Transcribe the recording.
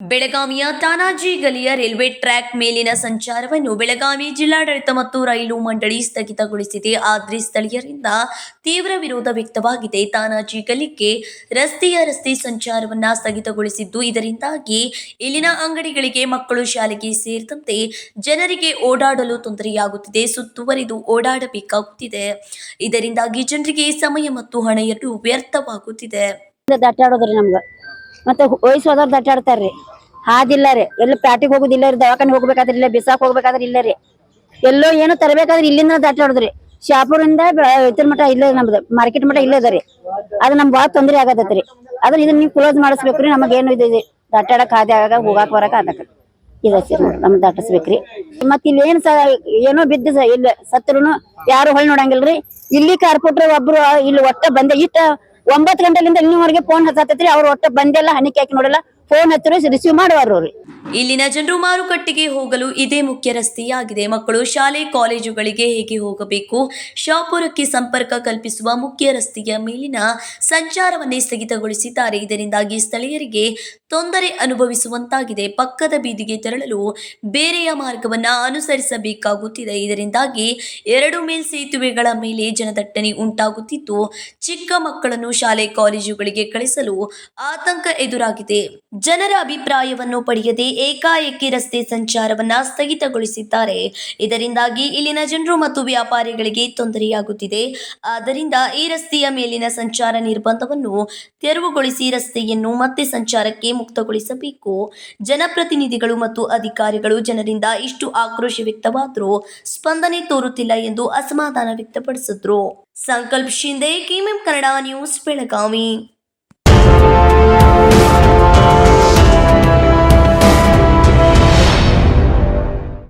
ಬೆಳಗಾವಿಯ Tanaji ಗಲಿಯ railway track ಮೇಲಿನ ಸಂಚಾರವನ್ನು ಬೆಳಗಾವಿ ಜಿಲ್ಲಾಡಳಿತ ಮತ್ತು ರೈಲು ಮಂಡಳಿ ಸ್ಥಗಿತಗೊಳಿಸಿದೆ. ಆದರೆ ಸ್ಥಳೀಯರಿಂದ ತೀವ್ರ ವಿರೋಧ ವ್ಯಕ್ತವಾಗಿದೆ. ತಾನಾಜಿ ಗಲಿಗೆ ರಸ್ತೆಯ ರಸ್ತೆ ಸಂಚಾರವನ್ನ ಸ್ಥಗಿತಗೊಳಿಸಿದ್ದು, ಇದರಿಂದಾಗಿ ಇಲ್ಲಿನ ಅಂಗಡಿಗಳಿಗೆ ಮಕ್ಕಳು ಶಾಲೆಗೆ ಸೇರಿದಂತೆ ಜನರಿಗೆ ಓಡಾಡಲು ತೊಂದರೆಯಾಗುತ್ತಿದೆ. ಸುತ್ತುವರಿದು ಓಡಾಡಬೇಕಾಗುತ್ತಿದೆ. ಇದರಿಂದಾಗಿ ಜನರಿಗೆ ಸಮಯ ಮತ್ತು ಹಣ ಎರಡು ವ್ಯರ್ಥವಾಗುತ್ತಿದೆ ಮತ್ತೆ ವಯಸ್ಸಾದವ್ರು ದಟ್ಟಾಡ್ತಾರ ರೀ ಹಾದಿಲ್ಲ ರೀ. ಎಲ್ಲ ಪ್ಯಾಟಿಗೆ ಹೋಗುದಿಲ್ಲ ರೀ ದವಾಖಾನೆ ಹೋಗ್ಬೇಕಾದ್ರೆ ಇಲ್ಲ, ಬಿಸಾಕ್ ಹೋಗ್ಬೇಕಾದ್ರೆ ಇಲ್ಲ ರೀ. ಎಲ್ಲೋ ಏನು ತರಬೇಕಾದ್ರೆ ಇಲ್ಲಿಂದ ದಟ್ಟಾಡೋದ್ರಿ ಶಾಪುರಿಂದ ಇತರ ಮಠ ಇಲ್ಲ ನಮ್ದು, ಮಾರ್ಕೆಟ್ ಮಠ ಇಲ್ಲ ಅದ ರೀ. ಅದು ನಮ್ಗೆ ಭಾಳ ತೊಂದರೆ ಆಗತೈತ್ರಿ ಅದನ್ನ ಇದನ್ನ ನೀವು ಕ್ಲೋಸ್ ಮಾಡಿಸ್ಬೇಕ್ರಿ ನಮಗೇನು ಇದು ದಟ್ಟಾಡಕ್ ಹಾದಿ ಆಗಾಗ ಹೋಗಾಕ್ ಬರಕ ಅದಕ್ಕೆ ಇದೆ ಸರ್ ನಮ್ಗೆ ದಟ್ಟಿಸ್ಬೇಕ್ರಿ ಮತ್ ಇಲ್ಲಿ ಏನ್ ಏನೋ ಬಿದ್ದು ಇಲ್ಲ, ಸತ್ರುನು ಯಾರು ಹೊಳ್ ನೋಡಂಗಿಲ್ರಿ. ಇಲ್ಲಿ ಕಾರ್ಪೊಟ್ರ ಒಬ್ರು ಇಲ್ಲಿ ಒಟ್ಟ ಬಂದೆ, ಇಟ್ಟ ಒಂಬತ್ತು ಗಂಟೆಲಿಂದ ಇನ್ನೂವರೆಗೆ ಫೋನ್ ಹಚ್ಚತೈತ್ರಿ. ಅವ್ರು ಒಟ್ಟ ಬಂದೆಲ್ಲ ಹನಿಕೆ ಹಾಕಿ ನೋಡಲ್ಲ. ಫೋನ್ ಹತ್ತಿರ ರಿಸೀವ್ ಮಾಡುವಾರ ಇಲ್ಲಿನ ಜನರು ಮಾರುಕಟ್ಟೆಗೆ ಹೋಗಲು ಇದೇ ಮುಖ್ಯ ರಸ್ತೆಯಾಗಿದೆ. ಮಕ್ಕಳು ಶಾಲೆ, ಕಾಲೇಜುಗಳಿಗೆ ಹೇಗೆ ಹೋಗಬೇಕು? ಶಾಪುರಕ್ಕೆ ಸಂಪರ್ಕ ಕಲ್ಪಿಸುವ ಮುಖ್ಯ ರಸ್ತೆಯ ಮೇಲಿನ ಸಂಚಾರವನ್ನೇ ಸ್ಥಗಿತಗೊಳಿಸಿದ್ದಾರೆ. ಇದರಿಂದಾಗಿ ಸ್ಥಳೀಯರಿಗೆ ತೊಂದರೆ ಅನುಭವಿಸುವಂತಾಗಿದೆ. ಪಕ್ಕದ ಬೀದಿಗೆ ತೆರಳಲು ಬೇರೆಯ ಮಾರ್ಗವನ್ನ ಅನುಸರಿಸಬೇಕಾಗುತ್ತಿದೆ. ಇದರಿಂದಾಗಿ ಎರಡು ಮೇಲ್ ಸೇತುವೆಗಳ ಮೇಲೆ ಜನದಟ್ಟಣೆ ಉಂಟಾಗುತ್ತಿದ್ದು, ಚಿಕ್ಕ ಮಕ್ಕಳನ್ನು ಶಾಲೆ, ಕಾಲೇಜುಗಳಿಗೆ ಕಳಿಸಲು ಆತಂಕ ಎದುರಾಗಿದೆ. ಜನರ ಅಭಿಪ್ರಾಯವನ್ನು ಪಡೆಯದೆ ಏಕಾಏಕಿ ರಸ್ತೆ ಸಂಚಾರವನ್ನ ಸ್ಥಗಿತಗೊಳಿಸಿದ್ದಾರೆ. ಇದರಿಂದಾಗಿ ಇಲ್ಲಿನ ಜನರು ಮತ್ತು ವ್ಯಾಪಾರಿಗಳಿಗೆ ತೊಂದರೆಯಾಗುತ್ತಿದೆ. ಆದ್ದರಿಂದ ಈ ರಸ್ತೆಯ ಮೇಲಿನ ಸಂಚಾರ ನಿರ್ಬಂಧವನ್ನು ತೆರವುಗೊಳಿಸಿ ರಸ್ತೆಯನ್ನು ಮತ್ತೆ ಸಂಚಾರಕ್ಕೆ ಮುಕ್ತಗೊಳಿಸಬೇಕು. ಜನಪ್ರತಿನಿಧಿಗಳು ಮತ್ತು ಅಧಿಕಾರಿಗಳು ಜನರಿಂದ ಇಷ್ಟು ಆಕ್ರೋಶ ವ್ಯಕ್ತವಾದರೂ ಸ್ಪಂದನೆ ತೋರುತ್ತಿಲ್ಲ ಎಂದು ಅಸಮಾಧಾನ ವ್ಯಕ್ತಪಡಿಸಿದ್ರು. Sankalp Shinde KMM Kannada news, Belagavi.